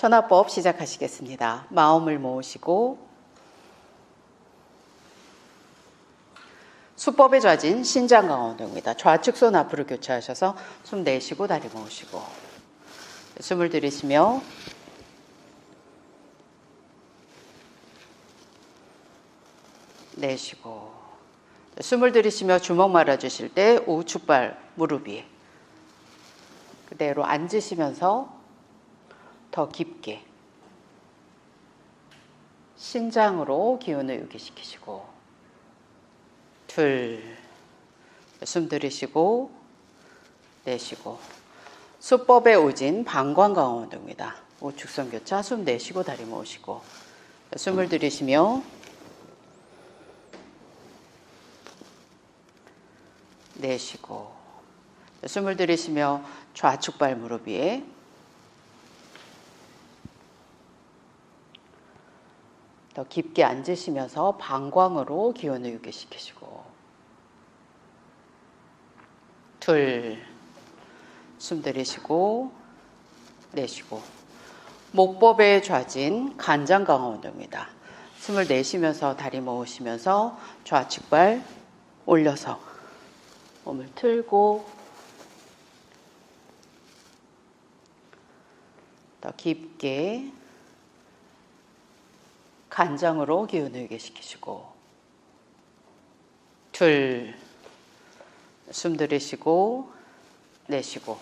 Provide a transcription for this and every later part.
천하법 시작하시겠습니다. 마음을 모으시고 수법에 좌진 신장 강원도입니다. 좌측 손 앞으로 교차하셔서 숨 내쉬고 다리 모으시고 숨을 들이쉬며 내쉬고 숨을 들이쉬며 주먹 말아주실 때 우측발 무릎 위에 그대로 앉으시면서 더 깊게 신장으로 기운을 유기시키시고 둘 숨 들이쉬고 내쉬고 수법의 오진 방광강원도입니다. 우측선 교차 숨 내쉬고 다리 모으시고 숨을 들이쉬며 내쉬고 숨을 들이쉬며 좌측 발 무릎 위에 더 깊게 앉으시면서 방광으로 기운을 유기시키시고 둘 숨 들이쉬고 내쉬고 목법의 좌진 간장 강화 운동입니다. 숨을 내쉬면서 다리 모으시면서 좌측 발 올려서 몸을 틀고 더 깊게 간장으로 기운을 유기시키시고 둘 숨 들이쉬고 내쉬고.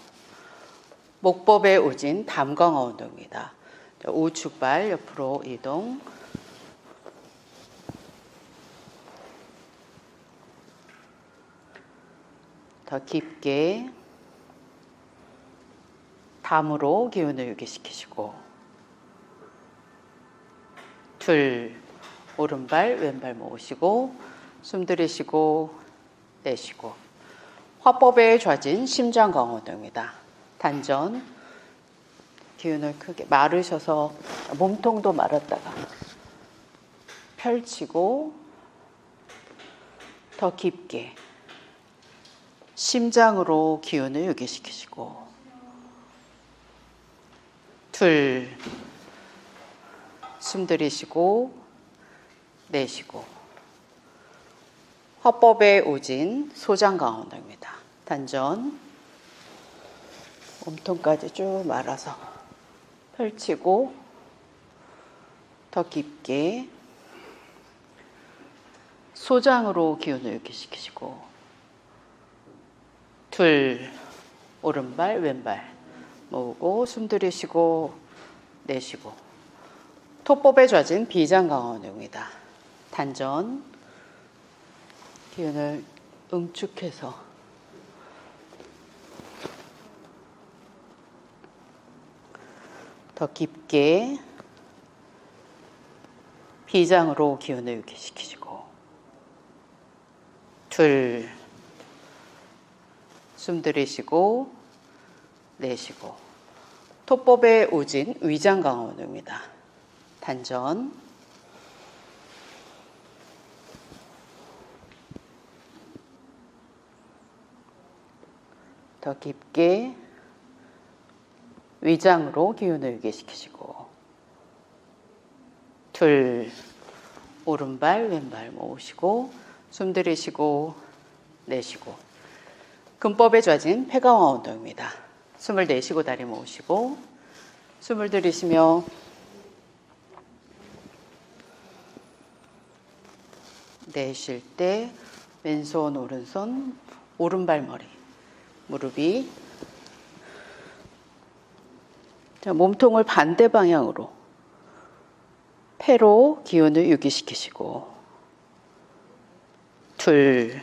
목법의 오진 담강어 운동입니다. 우측 발 옆으로 이동. 더 깊게 담으로 기운을 유기시키시고 둘 오른발 왼발 모으시고 숨 들이쉬고 내쉬고. 화법에 좌진 심장 강호 동입니다. 단전. 기운을 크게 마르셔서 몸통도 말았다가 펼치고 더 깊게 심장으로 기운을 유기시키시고. 둘 숨 들이쉬고 내쉬고 화법의 오진 소장강 운동입니다. 단전 몸통까지 쭉 말아서 펼치고 더 깊게 소장으로 기운을 유기시키시고 둘 오른발 왼발 모으고 숨 들이쉬고 내쉬고 토법에 젖은 비장강원입니다. 단전 기운을 응축해서 더 깊게 비장으로 기운을 유기시키시고 둘 숨 들이쉬고 내쉬고 토법의 오진 위장강원입니다. 단전 더 깊게 위장으로 기운을 유기시키시고 둘 오른발 왼발 모으시고 숨 들이쉬고 내쉬고 근법에 젖은 폐가와 운동입니다. 숨을 내쉬고 다리 모으시고 숨을 들이쉬며 내쉴 때 왼손 오른손 오른발 머리 무릎이 자, 몸통을 반대 방향으로 폐로 기운을 유기시키시고 둘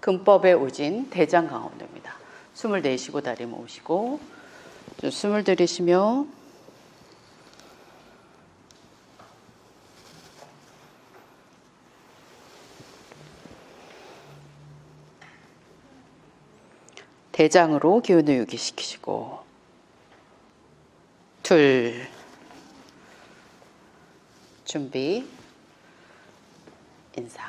근법에 오진 대장 강원도입니다. 숨을 내쉬고 다리 모으시고 좀 숨을 들이쉬며 대장으로 기운을 유기시키시고. 둘. 준비. 인사